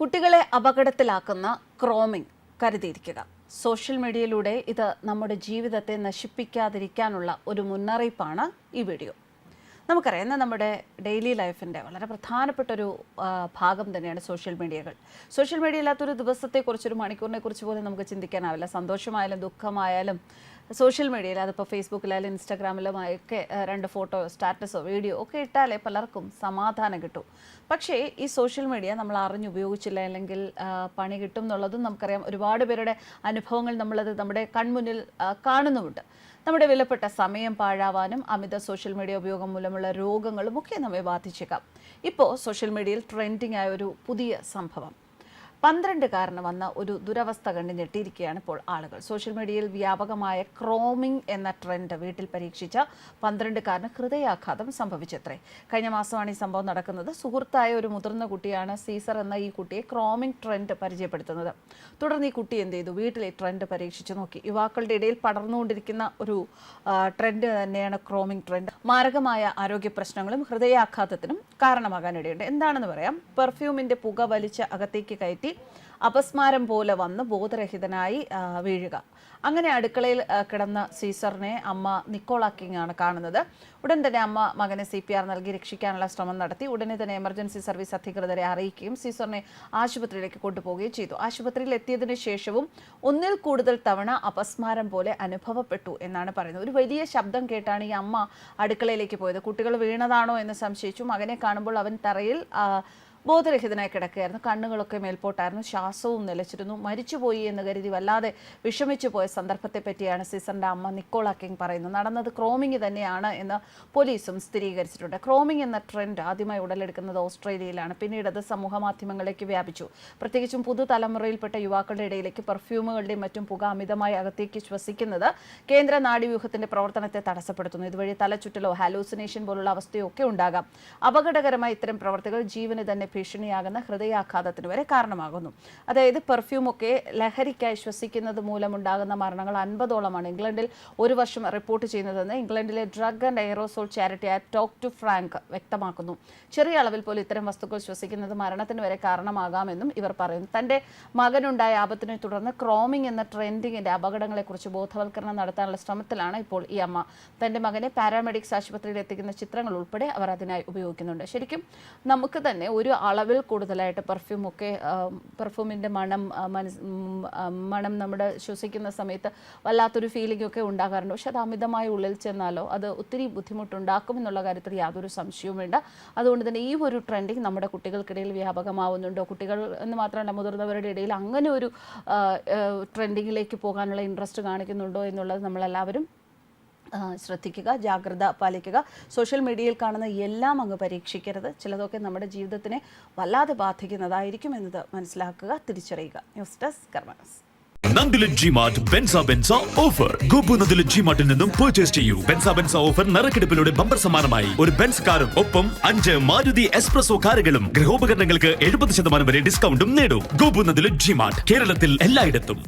കുട്ടികളെ അപകടത്തിലാക്കുന്ന ക്രോമിംഗ് കരുതിയിരിക്കുക. സോഷ്യൽ മീഡിയയിലൂടെ ഇത് നമ്മുടെ ജീവിതത്തെ നശിപ്പിക്കാതിരിക്കാനുള്ള ഒരു മുന്നറിയിപ്പാണ് ഈ വീഡിയോ. നമുക്കറിയാം ഇന്ന് നമ്മുടെ ഡെയിലി ലൈഫിന്റെ വളരെ പ്രധാനപ്പെട്ട ഒരു ഭാഗം തന്നെയാണ് സോഷ്യൽ മീഡിയകൾ. സോഷ്യൽ മീഡിയ ഇല്ലാത്തൊരു ദിവസത്തെക്കുറിച്ച് ഒരു മണിക്കൂറിനെ കുറിച്ച് പോലും നമുക്ക് ചിന്തിക്കാനാവില്ല. സന്തോഷമായാലും ദുഃഖമായാലും സോഷ്യൽ മീഡിയയിൽ അതിപ്പോൾ ഫേസ്ബുക്കിലായാലും ഇൻസ്റ്റാഗ്രാമിലുമായൊക്കെ രണ്ട് ഫോട്ടോ സ്റ്റാറ്റസോ വീഡിയോ ഒക്കെ ഇട്ടാലേ പലർക്കും സമാധാനം കിട്ടും. പക്ഷേ ഈ സോഷ്യൽ മീഡിയ നമ്മൾ അറിഞ്ഞ് ഉപയോഗിച്ചില്ല അല്ലെങ്കിൽ പണി കിട്ടും എന്നുള്ളതും നമുക്കറിയാം. ഒരുപാട് പേരുടെ അനുഭവങ്ങൾ നമ്മളത് നമ്മുടെ കൺമുന്നിൽ കാണുന്നുമുണ്ട്. നമ്മുടെ വിലപ്പെട്ട സമയം പാഴാവാനും അമിത സോഷ്യൽ മീഡിയ ഉപയോഗം മൂലമുള്ള രോഗങ്ങളും ഒക്കെ നമ്മെ ബാധിച്ചേക്കാം. ഇപ്പോൾ സോഷ്യൽ മീഡിയയിൽ ട്രെൻഡിങ് ആയ ഒരു പുതിയ സംഭവം. പന്ത്രണ്ടുകാരന് വന്ന ഒരു ദുരവസ്ഥ കണ്ട് ഞെട്ടിയിരിക്കുകയാണ് ഇപ്പോൾ ആളുകൾ. സോഷ്യൽ മീഡിയയിൽ വ്യാപകമായ ക്രോമിംഗ് എന്ന ട്രെൻഡ് വീട്ടിൽ പരീക്ഷിച്ച പന്ത്രണ്ടുകാരന് ഹൃദയാഘാതം സംഭവിച്ചത്രേ. കഴിഞ്ഞ മാസമാണ് ഈ സംഭവം നടക്കുന്നത്. സുഹൃത്തായ ഒരു മുതിർന്ന കുട്ടിയാണ് സീസർ എന്ന ഈ കുട്ടിയെ ക്രോമിംഗ് ട്രെൻഡ് പരിചയപ്പെടുത്തുന്നത്. തുടർന്ന് ഈ കുട്ടി എന്ത് ചെയ്തു? വീട്ടിൽ ഈ ട്രെൻഡ് പരീക്ഷിച്ചു നോക്കി. യുവാക്കളുടെ ഇടയിൽ പടർന്നുകൊണ്ടിരിക്കുന്ന ഒരു ട്രെൻഡ് തന്നെയാണ് ക്രോമിംഗ് ട്രെൻഡ്. മാരകമായ ആരോഗ്യ പ്രശ്നങ്ങളും ഹൃദയാഘാതത്തിനും കാരണമാകാനിടയുണ്ട്. എന്താണെന്ന് പറയാം. പെർഫ്യൂമിന്റെ പുക വലിച്ച് അകത്തേക്ക് കയറ്റി അപസ്മാരം പോലെ വന്ന് ബോധരഹിതനായി വീഴുക. അങ്ങനെ അടുക്കളയിൽ കിടന്ന സീസറിനെ അമ്മ നിക്കോള കിങ് ആണ് കാണുന്നത്. ഉടൻ തന്നെ അമ്മ മകനെ സി പി ആർ നൽകി രക്ഷിക്കാനുള്ള ശ്രമം നടത്തി. ഉടനെ തന്നെ എമർജൻസി സർവീസ് അധികൃതരെ അറിയിക്കുകയും സീസറിനെ ആശുപത്രിയിലേക്ക് കൊണ്ടുപോവുകയും ചെയ്തു. ആശുപത്രിയിൽ എത്തിയതിനു ശേഷവും ഒന്നിൽ കൂടുതൽ തവണ അപസ്മാരം പോലെ അനുഭവപ്പെട്ടു എന്നാണ് പറയുന്നത്. ഒരു വലിയ ശബ്ദം കേട്ടാണ് ഈ അമ്മ അടുക്കളയിലേക്ക് പോയത്. കുട്ടികൾ വീണതാണോ എന്ന് സംശയിച്ചു. മകനെ കാണുമ്പോൾ അവൻ തറയിൽ ബോധരഹിതനായി കിടക്കുകയായിരുന്നു. കണ്ണുകളൊക്കെ മേൽപോട്ടായിരുന്നു. ശ്വാസവും നിലച്ചിരുന്നു. മരിച്ചുപോയി എന്ന് കരുതി വല്ലാതെ വിഷമിച്ചു പോയ സന്ദർഭത്തെ പറ്റിയാണ് സീസറിന്റെ അമ്മ നിക്കോള കിങ് പറയുന്നത്. നടന്നത് ക്രോമിംഗ് തന്നെയാണ് എന്ന് പോലീസും സ്ഥിരീകരിച്ചിട്ടുണ്ട്. ക്രോമിംഗ് എന്ന ട്രെൻഡ് ആദ്യമായി ഉടലെടുക്കുന്നത് ഓസ്ട്രേലിയയിലാണ്. പിന്നീട് അത് സമൂഹ മാധ്യമങ്ങളിലേക്ക് വ്യാപിച്ചു. പ്രത്യേകിച്ചും പുതുതലമുറയിൽപ്പെട്ട യുവാക്കളുടെ ഇടയിലേക്ക് പെർഫ്യൂമുകളുടെയും മറ്റും പുക അമിതമായി അകത്തേക്ക് ശ്വസിക്കുന്നത് കേന്ദ്ര നാഡീവ്യൂഹത്തിന്റെ പ്രവർത്തനത്തെ തടസ്സപ്പെടുത്തുന്നു. ഇതുവഴി തലചുറ്റലോ ഹാലൂസിനേഷൻ പോലുള്ള അവസ്ഥയോ ഒക്കെ ഉണ്ടാകാം. അപകടകരമായ ഇത്തരം പ്രവർത്തികൾ ജീവന് തന്നെ ഭീഷണിയാകുന്ന ഹൃദയാഘാതത്തിന് വരെ കാരണമാകുന്നു. അതായത് പെർഫ്യൂമൊക്കെ ലഹരിക്കായി ശ്വസിക്കുന്നത് മൂലമുണ്ടാകുന്ന മരണങ്ങൾ അൻപതോളമാണ്. ഇംഗ്ലണ്ടിൽ ഒരു വർഷം റിപ്പോർട്ട് ചെയ്യുന്നതെന്ന് ഇംഗ്ലണ്ടിലെ ഡ്രഗ് ആൻഡ് എയറോസോൾ ചാരിറ്റിയായ ടോക്ക് ടു ഫ്രാങ്ക് വ്യക്തമാക്കുന്നു. ചെറിയ അളവിൽ പോലും ഇത്തരം വസ്തുക്കൾ ശ്വസിക്കുന്നത് മരണത്തിന് വരെ കാരണമാകാമെന്നും ഇവർ പറയുന്നു. തന്റെ മകനുണ്ടായ ആപത്തിനെ തുടർന്ന് ക്രോമിംഗ് എന്ന ട്രെൻഡിങ്ങിന്റെ അപകടങ്ങളെക്കുറിച്ച് ബോധവൽക്കരണം നടത്താനുള്ള ശ്രമത്തിലാണ് ഇപ്പോൾ ഈ അമ്മ. തന്റെ മകനെ പാരാമെഡിക്സ് ആശുപത്രിയിൽ എത്തിക്കുന്ന ചിത്രങ്ങൾ ഉൾപ്പെടെ അവർ അതിനായി ഉപയോഗിക്കുന്നുണ്ട്. ശരിക്കും നമുക്ക് തന്നെ ഒരു അളവിൽ കൂടുതലായിട്ട് പെർഫ്യൂമൊക്കെ പെർഫ്യൂമിന്റെ മണം മനസ് മണം നമ്മുടെ ശ്വസിക്കുന്ന സമയത്ത് വല്ലാത്തൊരു ഫീലിംഗ് ഒക്കെ ഉണ്ടാകാറുണ്ട്. പക്ഷെ അത് അമിതമായി ഉള്ളിൽ ചെന്നാലോ അത് ഒത്തിരി ബുദ്ധിമുട്ടുണ്ടാക്കും എന്നുള്ള കാര്യത്തിൽ യാതൊരു സംശയവും വേണ്ട. അതുകൊണ്ട് തന്നെ ഈ ഒരു ട്രെൻഡിങ് നമ്മുടെ കുട്ടികൾക്കിടയിൽ വ്യാപകമാവുന്നുണ്ടോ? കുട്ടികൾ എന്ന് മാത്രമല്ല മുതിർന്നവരുടെ ഇടയിൽ അങ്ങനെ ഒരു ട്രെൻഡിങ്ങിലേക്ക് പോകാനുള്ള ഇൻട്രസ്റ്റ് കാണിക്കുന്നുണ്ടോ എന്നുള്ളത് നമ്മളെല്ലാവരും ശ്രദ്ധിക്കുക ജാഗ്രത പാലിക്കുക. സോഷ്യൽ മീഡിയയിൽ കാണുന്ന എല്ലാം അങ്ങ് പരീക്ഷിക്കരുത്. ചിലതൊക്കെ നമ്മുടെ ജീവിതത്തിനെ വല്ലാതെ ബാധിക്കുന്നതായിരിക്കും എന്നത് മനസ്സിലാക്കുക തിരിച്ചറിയുക. ന്യൂസ് ഡെസ്ക് കർമ്മസ് നന്ദില ജി ബെൻസ ബെൻസ ഓഫർ ഗോപു നന്ദില ജി നിന്നും പർച്ചേസ് ചെയ്യൂ. ബെൻസ ബെൻസ ഓഫർ നറുക്കെടുപ്പിലൂടെ ബമ്പർ സമ്മാനമായി ഒരു ബെൻസ് കാറും ഒപ്പം അഞ്ച് മാരുതി എക്സ്പ്രസോ കാറുകളും ഗൃഹോപകരണങ്ങൾക്ക് എഴുപത് ശതമാനം വരെ ഡിസ്കൗണ്ടും നേടും. ഗോപു ജിമാർട്ട് ജി മാർട്ട് കേരളത്തിൽ എല്ലായിടത്തും.